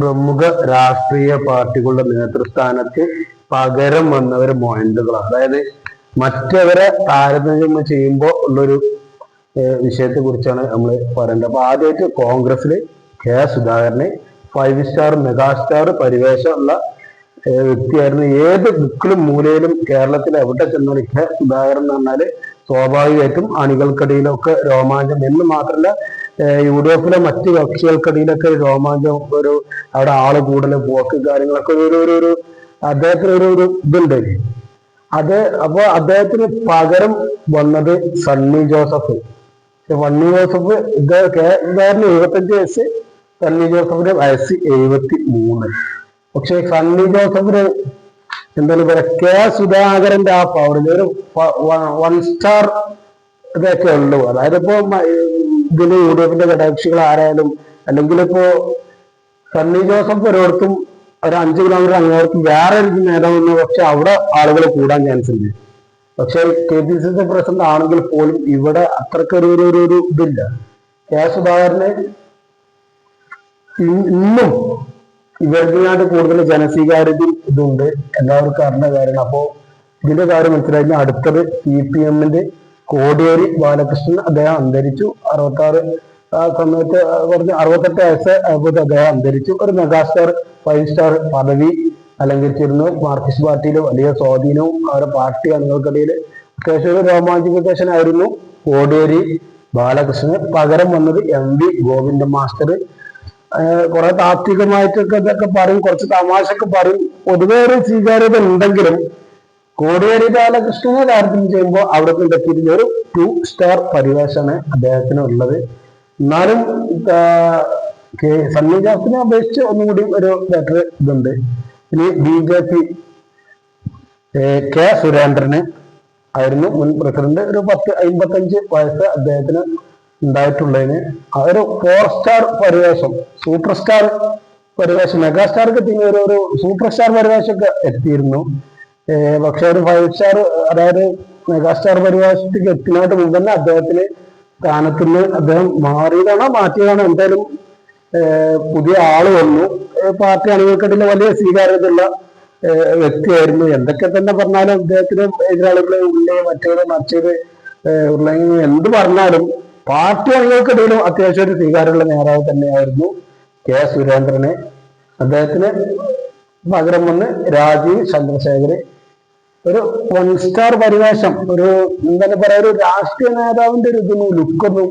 പ്രമുഖ രാഷ്ട്രീയ പാർട്ടികളുടെ നേതൃസ്ഥാനത്ത് പകരം വന്നവർ മോഹൻഡുകളാണ്. അതായത് മറ്റവരെ താരതമ്യം ചെയ്യുമ്പോൾ ഉള്ളൊരു വിഷയത്തെ കുറിച്ചാണ് നമ്മൾ പറയേണ്ടത്. അപ്പൊ ആദ്യമായിട്ട് കോൺഗ്രസിൽ കെ സുധാകരനെ ഫൈവ് സ്റ്റാർ മെഗാസ്റ്റാർ പരിവേഷമുള്ള വ്യക്തിയായിരുന്നു. ഏത് ബുക്കിലും മൂലയിലും കേരളത്തിൽ എവിടെ ചെന്നാലും കെ സുധാകരൻ എന്ന് പറഞ്ഞാൽ സ്വാഭാവികമായിട്ടും അണികൾക്കിടയിലൊക്കെ രോമാഞ്ചം എന്ന് മാത്രമല്ല യു ഡി എഫിലെ മറ്റ് കക്ഷികൾക്കിടയിലൊക്കെ രോമാഞ്ചം ഒരു അവിടെ ആൾ കൂടുതൽ പോക്ക് കാര്യങ്ങളൊക്കെ ഒരു ഒരു ഒരു അദ്ദേഹത്തിന് ഒരു ഒരു ഇതുണ്ട്. അത് അപ്പൊ അദ്ദേഹത്തിന് പകരം വന്നത് സണ്ണി ജോസഫ്. സണ്ണി ജോസഫ് ഇത് ഇതായിരുന്നു എഴുപത്തഞ്ച് വയസ്സ്. സണ്ണി ജോസഫിന്റെ വയസ്സ് എഴുപത്തി മൂന്ന് പക്ഷെ സണ്ണി ജോസഫിന് എന്താണ് പറയുക കെ സുധാകരന്റെ ആ പവറിൽ ഒരു വൺ സ്റ്റാർ ഇതൊക്കെ ഉള്ളൂ. അതായത് ഇപ്പോ ഇതിൽ യു ഡി എഫിന്റെ ഘടകകക്ഷികൾ ആരായാലും അല്ലെങ്കിൽ ഇപ്പോ സണ്ണി ജോസഫ് ഒരിടത്തും ഒരു അഞ്ച് കിലോമീറ്റർ അങ്ങോട്ട് വേറെ ഒരു നേതാവുന്നു പക്ഷെ അവിടെ ആളുകൾ കൂടാൻ ചാൻസ് ഉണ്ട് പക്ഷെ K P C C president ആണെങ്കിൽ പോലും ഇവിടെ അത്രയ്ക്ക് ഒരു ഒരു ഒരു ഇതില്ല. കെ സുധാകരന് ഇന്നും ഇവർക്കിനായിട്ട് കൂടുതൽ ജനസ്വീകാര്യതയും ഇതുണ്ട്. എല്ലാവർക്കും അറിഞ്ഞ കാര്യമാണ്. അപ്പോ ഇതിന്റെ കാര്യം മനസ്സിലായി. അടുത്തത് സി പി എമ്മിന്റെ കോടിയേരി ബാലകൃഷ്ണൻ അദ്ദേഹം അന്തരിച്ചു. അറുപത്തി ആറ് ആ സമയത്ത് കുറച്ച് അറുപത്തെട്ട് വയസ്സ് ആയപ്പോൾ അദ്ദേഹം അന്തരിച്ചു. ഒരു മെഗാസ്റ്റാർ ഫൈവ് സ്റ്റാർ പദവി അലങ്കരിച്ചിരുന്നു. മാർക്സിസ്റ്റ് പാർട്ടിയിൽ വലിയ സ്വാധീനവും അവരുടെ പാർട്ടി അംഗങ്ങൾക്കിടയിൽ അത്യാവശ്യം ഒരു രോമാഞ്ചിഫിക്കേഷൻ കോടിയേരി ബാലകൃഷ്ണന് പകരം വന്നത് എം വി ഗോവിന്ദ മാസ്റ്റർ. കുറെ താത്വികമായിട്ടൊക്കെ ഇതൊക്കെ പറയും കുറച്ച് തമാശയൊക്കെ പറയും. പൊതുവേ ഒരു സ്വീകാര്യത ഉണ്ടെങ്കിലും കോടിയേരി ബാലകൃഷ്ണനെ താരതമ്യം ചെയ്യുമ്പോൾ അവിടെ കണ്ടെത്തിയിരുന്ന ഒരു ടു സ്റ്റാർ പരിവേഷമാണ് അദ്ദേഹത്തിന് ഉള്ളത്. എന്നാലും സണ്ണി ജാസിനെ അപേക്ഷിച്ച് ഒന്നും കൂടി ഒരു ബെറ്റർ ഇതുണ്ട്. ഇനി B J P K Surendran ആയിരുന്നു മുൻ പ്രസിഡന്റ് ഒരു പത്ത് അമ്പത്തഞ്ച് വയസ്സ് അദ്ദേഹത്തിന് ഉണ്ടായിട്ടുള്ളതിന്. ആ ഒരു ഫോർ സ്റ്റാർ പരിവേഷം സൂപ്പർ സ്റ്റാർ പരിവേഷം മെഗാ സ്റ്റാർക്ക് എത്തിയ ഒരു സൂപ്പർ സ്റ്റാർ പരിവേഷമൊക്കെ എത്തിയിരുന്നു. പക്ഷെ ഒരു ഫൈവ് സ്റ്റാർ അതായത് മെഗാ സ്റ്റാർ എത്തിനായിട്ട് എത്തുന്നതിന് മുമ്പ് തന്നെ അദ്ദേഹത്തിന് സ്ഥാനത്ത് അദ്ദേഹം മാറിയതാണോ മാറ്റിയതാണോ എന്തായാലും പുതിയ ആൾ വന്നു. പാർട്ടി അണികൾക്കിടയിൽ വലിയ സ്വീകാര്യതയുള്ള വ്യക്തിയായിരുന്നു. എന്തൊക്കെ തന്നെ പറഞ്ഞാലും അദ്ദേഹത്തിന് എതിരാളികളെ ഉള്ളേ മറ്റേത് മറ്റേത് ഉള്ളെങ്കിൽ എന്ത് പറഞ്ഞാലും പാർട്ടി അണികൾക്കിടയിലും അത്യാവശ്യം ഒരു സ്വീകാര്യമുള്ള നേതാവ് തന്നെയായിരുന്നു കെ സുരേന്ദ്രനെ. അദ്ദേഹത്തിന് പകരം വന്ന് രാജീവ് ചന്ദ്രശേഖർ ഒരു വൺ സ്റ്റാർ പരിവേഷം ഒരു എന്താ പറയാ ഒരു രാഷ്ട്രീയ നേതാവിന്റെ ഒരു ഇതൊന്നും ലുക്കൊന്നും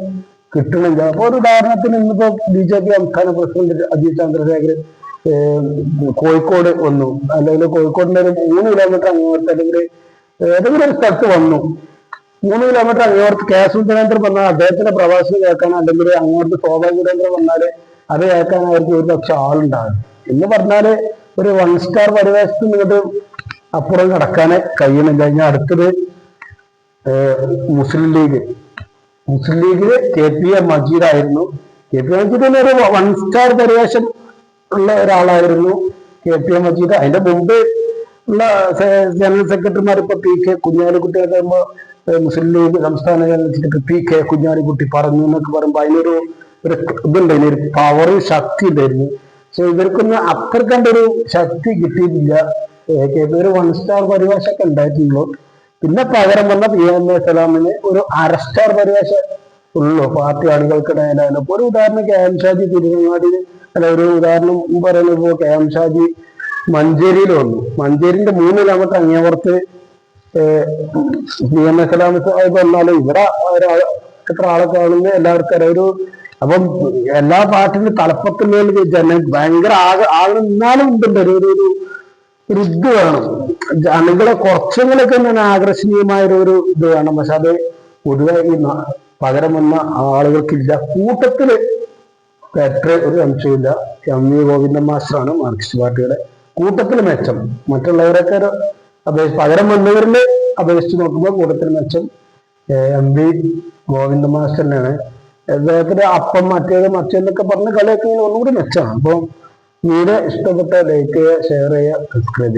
കിട്ടണില്ല. അപ്പൊ ഒരു ഉദാഹരണത്തിന് ഇന്നിപ്പോ ബി ജെ പി സംസ്ഥാന പ്രസിഡന്റ് അജിത് ചന്ദ്രശേഖർ കോഴിക്കോട് വന്നു. അല്ലെങ്കിൽ കോഴിക്കോടിന്റെ ഒരു മൂന്ന് കിലോമീറ്റർ അങ്ങോട്ട് അല്ലെങ്കിൽ ഏതെങ്കിലും ഒരു സ്ഥലത്ത് വന്നു. മൂന്ന് കിലോമീറ്റർ അങ്ങോട്ട് കെ സുന്ദരേന്ദ്രൻ വന്നാൽ അദ്ദേഹത്തിന്റെ പ്രവാസം കേൾക്കാൻ അല്ലെങ്കിൽ അങ്ങോട്ട് ശോഭാ സുരേന്ദ്രൻ വന്നാൽ അത് കേൾക്കാൻ അവർക്ക് ഒരു പക്ഷെ ആളുണ്ടാകും എന്ന് പറഞ്ഞാൽ ഒരു വൺ സ്റ്റാർ പരിവേഷത്തിൽ നിന്നിട്ട് അപ്പുറം കടക്കാൻ കഴിയണില്ല. ഇനി അടുത്തത് മുസ്ലിം ലീഗ്. മുസ്ലിം ലീഗിൽ കെ പി എ മജീദ് ആയിരുന്നു. കെ പി എ മജീദിന് ഒരു വൺ സ്റ്റാർ പരിവേഷം ഉള്ള ഒരാളായിരുന്നു കെ പി എ മജീദ്. അതിന്റെ മുമ്പ് ഉള്ള ജനറൽ സെക്രട്ടറിമാർ ഇപ്പൊ പി കെ കുഞ്ഞാലിക്കുട്ടി ഒക്കെ മുസ്ലിം ലീഗ് സംസ്ഥാന general secretary P K Kunhalikutty പറഞ്ഞു എന്നൊക്കെ പറയുമ്പോ അതിനൊരു ഒരു ഇതുണ്ടായിരുന്നു. ഒരു പവർ ശക്തി ഉണ്ടായിരുന്നു. പക്ഷെ ഇവർക്കൊന്നും അത്ര കണ്ടൊരു ശക്തി കിട്ടിയിട്ടില്ല. കെ പി ഒരു വൺ സ്റ്റാർ പരിഭാഷയൊക്കെ ഉണ്ടായിട്ടുള്ളൂ. പിന്നെ പകരം വന്ന പി എം എ സലാമിന് ഒരു അര സ്റ്റാർ പരിഭാഷ ഉള്ളൂ. പാർട്ടി ആളുകൾക്കിടയിലായാലും ഇപ്പൊ ഒരു ഉദാഹരണം കെ എം ഷാജി തിരുവങ്ങാടി അല്ല ഒരു ഉദാഹരണം പറയുന്നത് ഇപ്പോൾ കെ എം ഷാജി മഞ്ചേരിയിൽ വന്നു. മഞ്ചേരിന്റെ മൂന്ന് kilometre അങ്ങേപ്പുറത്ത് P M A Salam Sahib വന്നാലും ഇവിടെ എത്ര ആളൊക്കെ ആണെന്ന് എല്ലാവർക്കും അറിയാം. ഒരു അപ്പം എല്ലാ പാർട്ടിന്റെ തലപ്പത്തുള്ള ജന ഭയങ്കര ആകെ ആൾ നിന്നാലും ഉണ്ട് ഒരു ഒരു- ഒരു ഇത് വേണം. ജനങ്ങളെ കുറച്ചെങ്കിലൊക്കെ തന്നെ ആകർഷണീയമായ ഒരു ഇത് വേണം. പക്ഷെ അത് പൊതുവെ ഈ പകരം വന്ന ആളുകൾക്കില്ല. കൂട്ടത്തിൽ പെട്ര ഒരു അംശമില്ല എം വി ഗോവിന്ദൻ മാസ്റ്ററാണ് മാർക്സിസ്റ്റ് പാർട്ടിയുടെ കൂട്ടത്തിൽ മെച്ചം. മറ്റുള്ളവരൊക്കെ അപേക്ഷ പകരം വന്നവരിൽ അപേക്ഷിച്ച് നോക്കുമ്പോൾ കൂട്ടത്തിൽ മെച്ചം. എം വി ഗോവിന്ദ മാസ്റ്ററിനാണ് അദ്ദേഹത്തിന്റെ അപ്പം മറ്റേത് മറ്റേന്നൊക്കെ പറഞ്ഞ കളിയൊക്കെ ഒന്നുകൂടി മെച്ചമാണ്. അപ്പം വീഡിയോ ഇഷ്ടപ്പെട്ട ലൈക്ക് ചെയ്യുക ഷെയർ ചെയ്യുക സബ്സ്ക്രൈബ് ചെയ്യുക